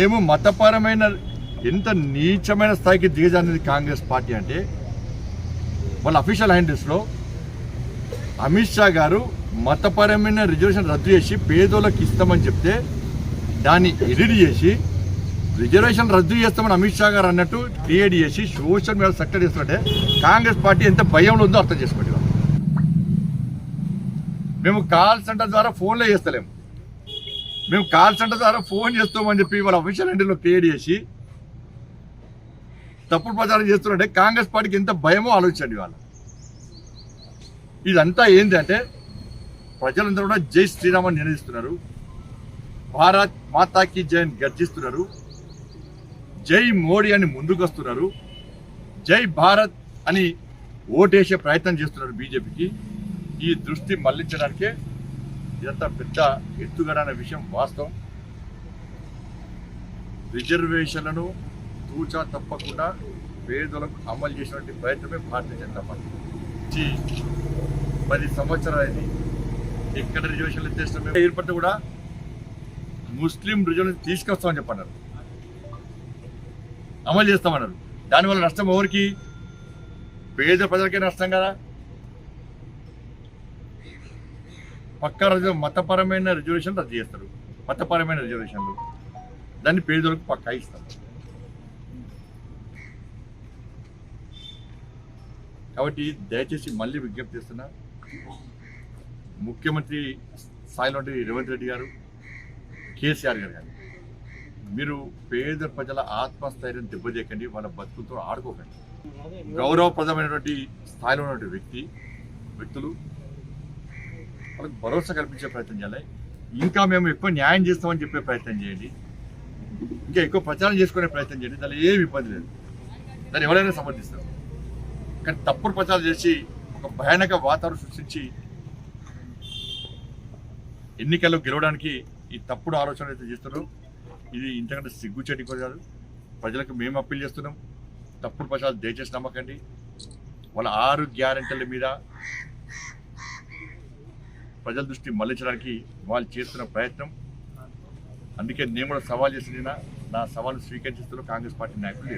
మేము మతపరమైన ఎంత నీచమైన స్థాయికి దిగజారినది కాంగ్రెస్ పార్టీ అంటే వాళ్ళ అఫీషియల్ హ్యాండిల్స్లో అమిత్ షా గారు మతపరమైన రిజర్వేషన్ రద్దు చేసి పేదోళ్ళకి ఇస్తామని చెప్తే దాన్ని ఎడిట్ చేసి రిజర్వేషన్ రద్దు చేస్తామని అమిత్ షా గారు అన్నట్టు క్రియేట్ చేసి సోషల్ మీడియా సెక్టర్ చేస్తుంటే కాంగ్రెస్ పార్టీ ఎంత భయంలో ఉందో అర్థం చేసుకోండి మేము కాల్ సెంటర్ ద్వారా ఫోన్లో చేస్తలేము. మేము కాల్ సెంటర్ ద్వారా ఫోన్ చేస్తామని చెప్పి వాళ్ళ అఫీషియల్ హ్యాండిల్లో క్రియేట్ చేసి తప్పుడు ప్రచారం చేస్తుంటే కాంగ్రెస్ పార్టీకి ఎంత భయమో ఆలోచించండి వాళ్ళు ఇదంతా ఏంటి అంటే ప్రజలందరూ కూడా జై శ్రీరామ్ అని నిర్ణయిస్తున్నారు భారత్ మాతాకి జై అని గర్జిస్తున్నారు. జై మోడీ అని ముందుకు వస్తున్నారు జై భారత్ అని ఓటేసే ప్రయత్నం చేస్తున్నారు బీజేపీకి. ఈ దృష్టి మళ్ళించడానికే ఇదంతా పెద్ద ఎత్తుగడ విషయం వాస్తవం. రిజర్వేషన్లను తూచా తప్పకుండా పేదలకు అమలు చేసినటువంటి ప్రయత్నమే భారతీయ జనతా పార్టీ. పది సంవత్సరాలైంది ఎక్కడ రిజర్వేషన్లు చేసిన ఏర్పడితే కూడా ముస్లిం రిజర్వేషన్ తీసుకొస్తామని చెప్పన్నారు. అమలు చేస్తామన్నారు. దానివల్ల నష్టం ఎవరికి? పేద ప్రజలకే నష్టం కదా. పక్కా రిజర్వ్ మతపరమైన రిజర్వేషన్ రద్దు చేస్తారు. మతపరమైన రిజర్వేషన్లు దాన్ని పేదలకు పక్కా ఇస్తారు. కాబట్టి దయచేసి మళ్ళీ విజ్ఞప్తి చేస్తున్నా ముఖ్యమంత్రి స్థాయిలో రేవంత్ రెడ్డి గారు కేసీఆర్ గారు కానీ మీరు పేద ప్రజల ఆత్మస్థైర్యం దెబ్బతీయకండి వాళ్ళ బతుకులతో ఆడుకోకండి. గౌరవప్రదమైనటువంటి స్థాయిలో ఉన్నటువంటి వ్యక్తి వ్యక్తులు వాళ్ళకి భరోసా కల్పించే ప్రయత్నం చేయాలి. ఇంకా మేము ఎక్కువ న్యాయం చేస్తామని చెప్పే ప్రయత్నం చేయండి. ఇంకా ఎక్కువ ప్రచారం చేసుకునే ప్రయత్నం చేయండి. దానిలో ఏమి ఇబ్బంది లేదు. దాన్ని ఎవరైనా సమర్థిస్తారు. కానీ తప్పుడు ప్రచారం చేసి ఒక భయానక వాతావరణం సృష్టించి ఎన్నికల్లో గెలవడానికి ఈ తప్పుడు ఆలోచన అయితే చేస్తున్నారు. ఇది ఇంతకంటే సిగ్గుచేటి కూడా కాదు. ప్రజలకు మేము అప్పీల్ చేస్తున్నాం. తప్పుడు ప్రచారం దయచేసి నమ్మకండి. వాళ్ళ ఆరు గ్యారెంటీల మీద ప్రజల దృష్టి మళ్ళించడానికి వాళ్ళు చేస్తున్న ప్రయత్నం. అందుకే నేను కూడా సవాల్ చేసిన నా సవాల్ స్వీకరిస్తున్న కాంగ్రెస్ పార్టీ నాయకులు